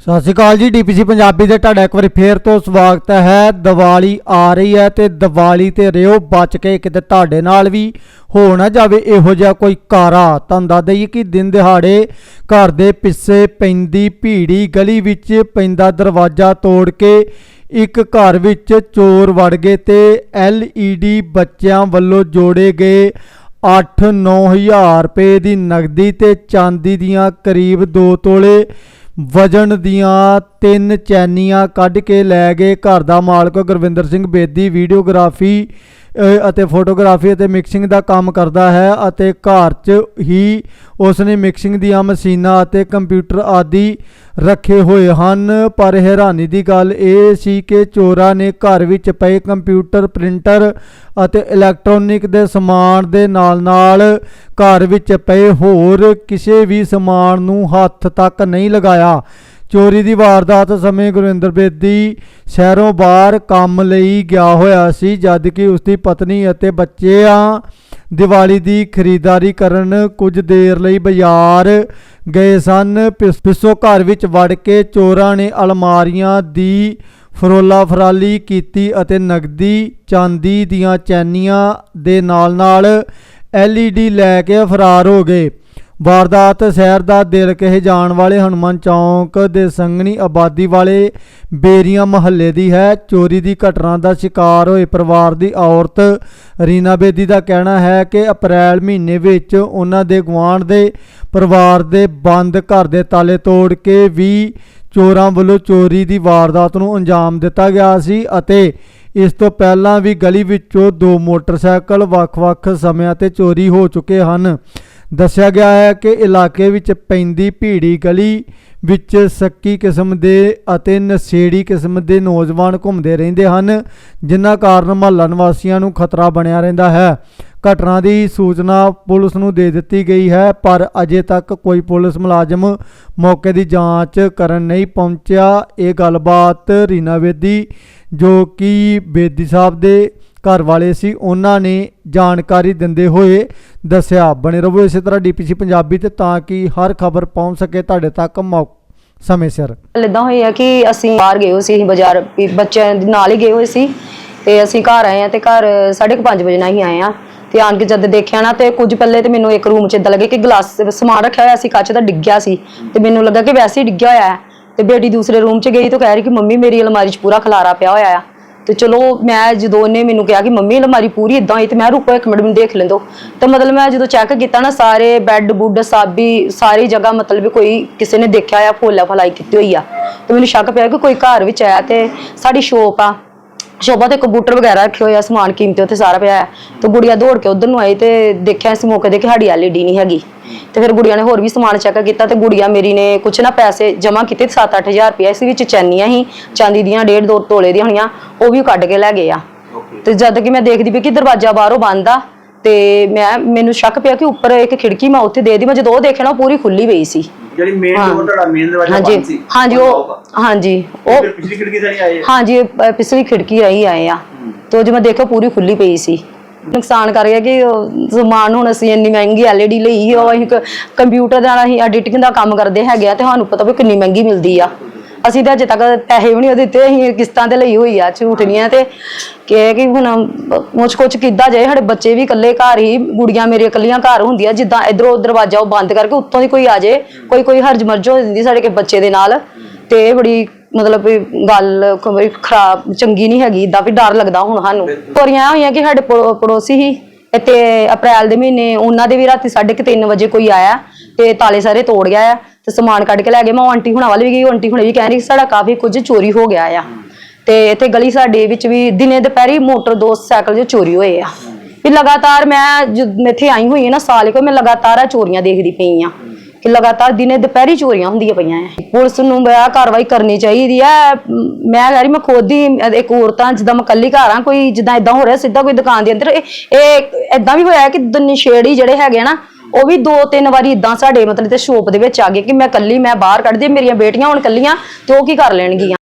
ਸਤਿ ਸ਼੍ਰੀ ਅਕਾਲ ਜੀ ਡੀਪੀਸੀ ਪੰਜਾਬੀ ਦੇ ਤੁਹਾਡਾ ਇੱਕ ਵਾਰੀ ਫੇਰ ਤੋਂ ਸਵਾਗਤ ਹੈ। ਦੀਵਾਲੀ ਆ ਰਹੀ ਹੈ ਤੇ ਦੀਵਾਲੀ ਤੇ ਰਿਓ ਬਚ ਕੇ ਕਿਤੇ ਤੁਹਾਡੇ ਨਾਲ ਵੀ ਹੋ ਨਾ ਜਾਵੇ ਇਹੋ ਜਿਹਾ ਕੋਈ ਕਾਰਾ। ਤੁਹਾਨੂੰ ਦੱਸ ਦਈਏ ਕਿ ਦਿਨ ਦਿਹਾੜੇ ਘਰ ਦੇ ਪਿੱਛੇ ਪੈਂਦੀ ਭੀੜੀ ਗਲੀ ਵਿੱਚ ਪੈਂਦਾ ਦਰਵਾਜ਼ਾ ਤੋੜ ਕੇ ਇੱਕ ਘਰ ਵਿੱਚ ਚੋਰ ਵੜ ਗਏ ਤੇ LED ਬੱਚਿਆਂ ਵੱਲੋਂ ਜੋੜੇ ਗਏ। 8-9000 ਰੁਪਏ ਦੀ ਨਗਦੀ ਤੇ ਚਾਂਦੀ ਦੀਆਂ ਕਰੀਬ 2 ਤੋਲੇ ਵਜਨ ਦੀਆਂ ਤਿੰਨ ਚੈਨੀਆਂ ਕੱਢ ਕੇ ਲੈ ਗਏ ਘਰ ਦਾ ਮਾਲਕ ਗੁਰਵਿੰਦਰ ਸਿੰਘ ਬੇਦੀ, ਵੀਡੀਓਗ੍ਰਾਫੀ ਅਤੇ ਫੋਟੋਗ੍ਰਾਫੀ ਅਤੇ ਮਿਕਸਿੰਗ ਦਾ ਕੰਮ ਕਰਦਾ ਹੈ ਅਤੇ ਘਰ 'ਚ ਹੀ ਉਸ ਨੇ ਮਿਕਸਿੰਗ ਦੀਆਂ ਮਸ਼ੀਨਾਂ ਅਤੇ ਕੰਪਿਊਟਰ ਆਦਿ ਰੱਖੇ ਹੋਏ ਹਨ। ਪਰ ਹੈਰਾਨੀ ਦੀ ਗੱਲ ਇਹ ਸੀ ਕਿ ਚੋਰਾਂ ਨੇ ਘਰ ਵਿੱਚ ਪਏ ਕੰਪਿਊਟਰ, ਪ੍ਰਿੰਟਰ ਅਤੇ ਇਲੈਕਟ੍ਰੋਨਿਕ ਦੇ ਸਮਾਨ ਦੇ ਨਾਲ-ਨਾਲ ਘਰ ਵਿੱਚ ਪਏ ਹੋਰ ਕਿਸੇ ਵੀ ਸਮਾਨ ਨੂੰ ਹੱਥ ਤੱਕ ਨਹੀਂ ਲਗਾਇਆ। ਚੋਰੀ ਦੀ ਵਾਰਦਾਤ ਸਮੇਂ ਗੁਰਿੰਦਰ ਬੇਦੀ ਸ਼ਹਿਰੋਂ ਬਾਹਰ ਕੰਮ ਲਈ ਗਿਆ ਹੋਇਆ ਸੀ, ਜਦ ਕਿ ਉਸ ਦੀ ਪਤਨੀ ਅਤੇ ਬੱਚਿਆਂ ਦੀਵਾਲੀ ਦੀ ਖਰੀਦਦਾਰੀ ਕਰਨ ਕੁਝ ਦੇਰ ਲਈ ਬਾਜ਼ਾਰ ਗਏ ਸਨ। ਪਿਸ- ਪਿੱਛੋਂ ਘਰ ਵਿੱਚ ਵੜ ਕੇ ਚੋਰਾਂ ਨੇ ਅਲਮਾਰੀਆਂ ਦੀ ਫਰੋਲਾ ਫਰਾਲੀ ਕੀਤੀ ਅਤੇ ਨਗਦੀ, ਚਾਂਦੀ ਦੀਆਂ ਚੈਨੀਆਂ ਦੇ ਨਾਲ-ਨਾਲ LED ਲੈ ਕੇ ਫਰਾਰ ਹੋ ਗਏ। ਵਾਰਦਾਤ ਸ਼ਹਿਰ ਦਾ ਦਿਲ ਕਹੇ ਜਾਣ ਵਾਲੇ ਹਨੂੰਮਾਨ ਚੌਂਕ ਦੇ ਸੰਘਣੀ ਆਬਾਦੀ ਵਾਲੇ ਬੇਰੀਆਂ ਮਹੱਲੇ ਦੀ ਹੈ। ਚੋਰੀ ਦੀ ਘਟਨਾ ਦਾ ਸ਼ਿਕਾਰ ਹੋਏ ਪਰਿਵਾਰ ਦੀ ਔਰਤ ਰੀਨਾ ਬੇਦੀ ਦਾ ਕਹਿਣਾ ਹੈ ਕਿ ਅਪ੍ਰੈਲ ਮਹੀਨੇ ਵਿੱਚ ਉਹਨਾਂ ਦੇ ਗੁਆਂਢ ਦੇ ਪਰਿਵਾਰ ਦੇ ਬੰਦ ਘਰ ਦੇ ਤਾਲੇ ਤੋੜ ਕੇ ਵੀ ਚੋਰਾਂ ਵੱਲੋਂ ਚੋਰੀ ਦੀ ਵਾਰਦਾਤ ਨੂੰ ਅੰਜਾਮ ਦਿੱਤਾ ਗਿਆ ਸੀ ਅਤੇ ਇਸ ਤੋਂ ਪਹਿਲਾਂ ਵੀ ਗਲੀ ਵਿੱਚੋਂ ਦੋ ਮੋਟਰਸਾਈਕਲ ਵੱਖ-ਵੱਖ ਸਮਿਆਂ ਤੇ ਚੋਰੀ ਹੋ ਚੁੱਕੇ ਹਨ। ਦੱਸਿਆ ਗਿਆ ਹੈ ਕਿ ਇਲਾਕੇ ਵਿੱਚ ਪੈਂਦੀ ਭੀੜੀ ਗਲੀ ਵਿੱਚ ਸੱਕੀ ਕਿਸਮ ਦੇ ਅਤੇ ਨਸ਼ੇੜੀ ਕਿਸਮ ਦੇ ਨੌਜਵਾਨ ਘੁੰਮਦੇ ਰਹਿੰਦੇ ਹਨ, ਜਿਨ੍ਹਾਂ ਕਾਰਨ ਮਹੱਲਾ ਨਿਵਾਸੀਆਂ ਨੂੰ ਖਤਰਾ ਬਣਿਆ ਰਹਿੰਦਾ ਹੈ। ਘਟਨਾ ਦੀ ਸੂਚਨਾ ਪੁਲਿਸ ਨੂੰ ਦੇ ਦਿੱਤੀ ਗਈ ਹੈ, ਪਰ ਅਜੇ ਤੱਕ ਕੋਈ ਪੁਲਿਸ ਮੁਲਾਜ਼ਮ ਮੌਕੇ ਦੀ ਜਾਂਚ ਕਰਨ ਨਹੀਂ ਪਹੁੰਚਿਆ। ਇਹ ਗੱਲਬਾਤ ਰੀਨਾ ਬੇਦੀ, ਜੋ ਕਿ ਬੇਦੀ ਸਾਹਿਬ ਦੇ ਘਰ ਵਾਲੇ ਸੀ, ਉਹਨਾਂ ਨੇ ਜਾਣਕਾਰੀ ਦਿੰਦੇ ਹੋਏ ਦੱਸਿਆ, ਬਣੇ ਰਹੋ ਇਸੇ ਤਰ੍ਹਾਂ ਡੀਪੀਸੀ ਪੰਜਾਬੀ ਤੇ ਤਾਂ ਕਿ ਹਰ ਖਬਰ ਪਹੁੰਚ ਸਕੇ ਤੁਹਾਡੇ ਤੱਕ ਸਮੇਂ ਸਿਰ। ਇਦਾਂ ਹੋਈ ਆ ਕਿ ਅਸੀਂ ਬਾਹਰ ਗਏ ਹੋਏ ਸੀ, ਬਾਜ਼ਾਰ ਬੱਚਿਆਂ ਦੇ ਨਾਲ ਹੀ ਗਏ ਹੋਏ ਸੀ ਤੇ ਅਸੀਂ ਘਰ ਆਏ ਆ ਤੇ ਘਰ 5:30 ਵਜੇ ਨਾਲ ਹੀ ਆਏ ਆ ਤੇ ਆਣ ਕੇ ਜਦ ਦੇਖਿਆ ਨਾ ਤੇ ਕੁਝ ਪਹਿਲੇ ਤੇ ਮੈਨੂੰ ਇੱਕ ਰੂਮ 'ਚ ਇਦਾਂ ਲੱਗੇ ਕਿ ਗਲਾਸ, ਸਮਾਨ ਰੱਖਿਆ ਹੋਇਆ ਸੀ, ਕੱਚ ਦਾ ਡਿੱਗਿਆ ਸੀ ਤੇ ਮੈਨੂੰ ਲੱਗਾ ਕਿ ਵੈਸੇ ਹੀ ਡਿੱਗਿਆ ਹੋਇਆ ਹੈ ਤੇ ਬੇਟੀ ਦੂਸਰੇ ਰੂਮ 'ਚ ਗਈ ਤਾਂ ਕਹਿ ਰਹੀ ਕਿ ਮੰਮੀ ਮੇਰੀ ਅਲਮਾਰੀ 'ਚ ਪੂਰਾ ਖਲਾਰਾ ਪਿਆ ਹੋਇਆ ਆ। ਤੇ ਚਲੋ ਮੈਂ ਜਦੋਂ ਉਹਨੇ ਮੈਨੂੰ ਕਿਹਾ ਕਿ ਮੰਮੀ ਅਲਮਾਰੀ ਪੂਰੀ ਇਦਾਂ ਹੀ, ਤੇ ਮੈਂ ਰੁਕੋ ਇੱਕ ਮਿੰਟ, ਮੈਨੂੰ ਦੇਖ ਲੈਂਦੋ। ਤੇ ਮਤਲਬ ਮੈਂ ਜਦੋਂ ਚੈੱਕ ਕੀਤਾ ਨਾ, ਸਾਰੇ ਬੈੱਡ ਬੁੱਡ ਸਾਬੀ, ਸਾਰੀ ਜਗ੍ਹਾ ਮਤਲਬ ਕੋਈ ਕਿਸੇ ਨੇ ਦੇਖਿਆ ਆ, ਫੋਲਾ ਫਲਾਈ ਕੀਤੀ ਹੋਈ ਆ। ਤੇ ਮੈਨੂੰ ਸ਼ੱਕ ਪਿਆ ਕਿ ਕੋਈ ਘਰ ਵਿੱਚ ਆਇਆ ਤੇ ਸਾਡੀ ਸ਼ੋਪ ਆ। ਸ਼ੋਭਾ ਤੇ ਕੰਪਿਊਟਰ ਵਗੈਰਾ ਰੱਖੇ ਹੋਏ ਆ, ਸਮਾਨ ਕੀਮਤੀ ਉੱਥੇ ਸਾਰਾ ਪਿਆ ਹੈ ਤੇ ਗੁੜੀਆ ਦੌੜ ਕੇ ਉਧਰ ਨੂੰ ਆਈ ਤੇ ਦੇਖਿਆ ਇਸ ਮੌਕੇ ਤੇ ਕਿ ਸਾਡੀ ਐਲਈਡੀ ਨਹੀਂ ਹੈਗੀ। ਤੇ ਫਿਰ ਗੁੜੀਆ ਨੇ ਹੋਰ ਵੀ ਸਮਾਨ ਚੈੱਕ ਕੀਤਾ ਤੇ ਗੁੜੀਆ ਮੇਰੀ ਨੇ ਕੁਛ ਨਾ ਪੈਸੇ ਜਮ੍ਹਾਂ ਕੀਤੇ 7-8000 ਰੁਪਏ ਇਸ ਵਿੱਚ ਚੈਨੀਆਂ ਹੀ ਚਾਂਦੀ ਦੀਆਂ ਡੇਢ ਦੋ ਤੋਲੇ ਦੀਆਂ ਹੋਣੀਆਂ ਉਹ ਵੀ ਕੱਢ ਕੇ ਲੈ ਗਏ ਆ। ਤੇ ਜਦ ਕਿ ਮੈਂ ਦੇਖਦੀ ਪਈ ਕਿ ਦਰਵਾਜ਼ਾ ਬਾਹਰੋਂ ਬੰਦ ਆ ਤੇ ਮੈਂ ਮੈਨੂੰ ਸ਼ੱਕ ਪਿਆ ਕਿ ਉੱਪਰ ਇੱਕ ਖਿੜਕੀ ਮੈਂ ਉੱਥੇ ਦੇ ਦੀ ਮੈਂ ਜਦੋਂ ਉਹ ਦੇਖਿਆ ਨਾ ਉਹ ਪੂਰੀ ਖੁੱਲੀ ਪਈ ਸੀ। ਜਿਹੜੀ ਮੇਨ ਹਾਂ। ਡੋਰ ਤੁਹਾਡਾ ਮੇਨ ਦਰਵਾਜ਼ਾ ਹਾਂਜੀ। ਬੰਦ ਸੀ ਹਾਂਜੀ ਉਹ ਹਾਂਜੀ ਉਹ ਪਿਛਲੀ ਖਿੜਕੀ ਨਹੀਂ ਆਏ ਹਾਂਜੀ ਪਿਛਲੀ ਖਿੜਕੀ ਆਈ ਆਏ ਆ। ਤੇ ਉਹ ਜਿਵੇਂ ਦੇਖੋ ਪੂਰੀ ਖੁੱਲੀ ਪਈ ਸੀ। ਨੁਕਸਾਨ ਕਰ ਗਿਆ ਕਿ ਉਹ ਹੁਣ ਅਸੀਂ ਇੰਨੀ ਮਹਿੰਗੀ LED ਲਈ ਉਹ ਅਸੀਂ ਕੰਪਿਊਟਰ ਦਾ ਅਸੀਂ ਐਡੀਟਿੰਗ ਦਾ ਕੰਮ ਕਰਦੇ ਹੈਗੇ ਆ ਤੇ ਸਾਨੂੰ ਪਤਾ ਵੀ ਕਿੰਨੀ ਮਹਿੰਗੀ ਮਿਲਦੀ ਆ। ਅਸੀਂ ਤਾਂ ਅਜੇ ਤੱਕ ਪੈਸੇ ਵੀ ਨਹੀਂ ਦਿੱਤੇ, ਅਸੀਂ ਕਿਸ਼ਤਾਂ ਤੇ ਲਈ ਹੋਈ ਆ, ਝੂਠ ਨਹੀਂ ਆ ਤੇ ਕਿ ਕਿ ਹੁਣ ਮੁਝ ਕੁਛ ਕਿੱਦਾਂ ਜਾਏ, ਸਾਡੇ ਬੱਚੇ ਵੀ ਇਕੱਲੇ ਘਰ ਹੀ, ਗੁੜੀਆਂ ਮੇਰੀਆਂ ਇਕੱਲੀਆਂ ਘਰ ਹੁੰਦੀਆਂ, ਜਿੱਦਾਂ ਇਧਰੋਂ ਦਰਵਾਜ਼ਾ ਉਹ ਬੰਦ ਕਰਕੇ ਉੱਤੋਂ ਦੀ ਕੋਈ ਆ ਜਾਏ, ਕੋਈ ਕੋਈ ਹਰਜ ਮਰਜ ਹੋ ਜਾਂਦੀ ਸਾਡੇ ਕੇ ਬੱਚੇ ਦੇ ਨਾਲ ਤੇ ਬੜੀ ਮਤਲਬ ਵੀ ਗੱਲ ਕੋਈ ਖਰਾਬ ਚੰਗੀ ਨਹੀਂ ਹੈਗੀ ਇਦਾਂ ਵੀ ਡਰ ਲੱਗਦਾ ਹੁਣ ਸਾਨੂੰ। ਇਹ ਹੋਈਆਂ ਕਿ ਸਾਡੇ ਪੜੋ- ਪੜੋਸੀ ਹੀ ਤੇ ਅਪ੍ਰੈਲ ਦੇ ਮਹੀਨੇ ਉਹਨਾਂ ਦੇ ਵੀ ਰਾਤੀ 3:30 ਵਜੇ ਕੋਈ ਆਇਆ ਤੇ ਤਾਲੇ ਸਾਰੇ ਤੋੜ ਗਿਆ ਆ ਤੇ ਸਮਾਨ ਕੱਢ ਕੇ ਲੈ ਗਏ। ਮੈਂ ਉਹ ਆਂਟੀ ਹੁਣਾਂ ਵੱਲ ਵੀ ਗਈ ਉਹ ਆਂਟੀ ਹੁਣੇ ਵੀ ਕਹਿ ਰਹੀ ਸਾਡਾ ਕਾਫੀ ਕੁਝ ਚੋਰੀ ਹੋ ਗਿਆ ਆ। ਤੇ ਇੱਥੇ ਗਲੀ ਸਾਡੇ ਵਿੱਚ ਵੀ ਦਿਨੇ ਦੁਪਹਿਰੀ ਮੋਟਰ ਦੋ ਸਾਈਕਲ ਜੋ ਚੋਰੀ ਹੋਏ ਆ। ਵੀ ਲਗਾਤਾਰ ਮੈਂ ਜਦ ਇੱਥੇ ਆਈ ਹੋਈ ਹਾਂ ਨਾ ਸਾਲ ਕੋ ਮੈਂ ਲਗਾਤਾਰ ਆ ਚੋਰੀਆਂ ਦੇਖਦੀ ਪਈ ਆ। ਕਿ ਲਗਾਤਾਰ ਦਿਨੇ ਦੁਪਹਿਰੀ ਚੋਰੀਆਂ ਹੁੰਦੀਆਂ ਪਈਆਂ ਐ। ਪੁਲਿਸ ਨੂੰ ਬਿਆ ਕਾਰਵਾਈ ਕਰਨੀ ਚਾਹੀਦੀ ਐ। ਮੈਂ ਕਹਿ ਰਹੀ ਮੈਂ ਖੁਦ ਹੀ ਇੱਕ ਔਰਤਾਂ, ਜਿੱਦਾਂ ਮੈਂ ਕੱਲੀ ਘਰ ਆ, ਕੋਈ ਜਿੱਦਾਂ ਇਦਾਂ ਹੋ ਰਿਹਾ, ਸਿੱਧਾ ਕੋਈ ਦੁਕਾਨ ਦੇ ਅੰਦਰ। ਇਹ ਇਦਾਂ ਵੀ ਹੋਇਆ ਕਿ ਨਸ਼ੇੜੀ ਜਿਹੜੇ ਹੈਗੇ ਨਾ, ਉਹ ਵੀ ਦੋ ਤਿੰਨ ਵਾਰੀ ਇਦਾਂ ਸਾਡੇ ਮਤਲਬ ਤੇ ਸ਼ੋਪ ਦੇ ਵਿੱਚ ਆ ਗਏ ਕਿ ਮੈਂ ਕੱਲੀ ਮੈਂ ਬਾਹਰ ਕੱਢਦੀ ਮੇਰੀਆਂ ਬੇਟੀਆਂ ਹੁਣ ਕੱਲੀਆਂ ਤੇ ਉਹ ਕੀ ਕਰ ਲੈਣਗੀਆਂ।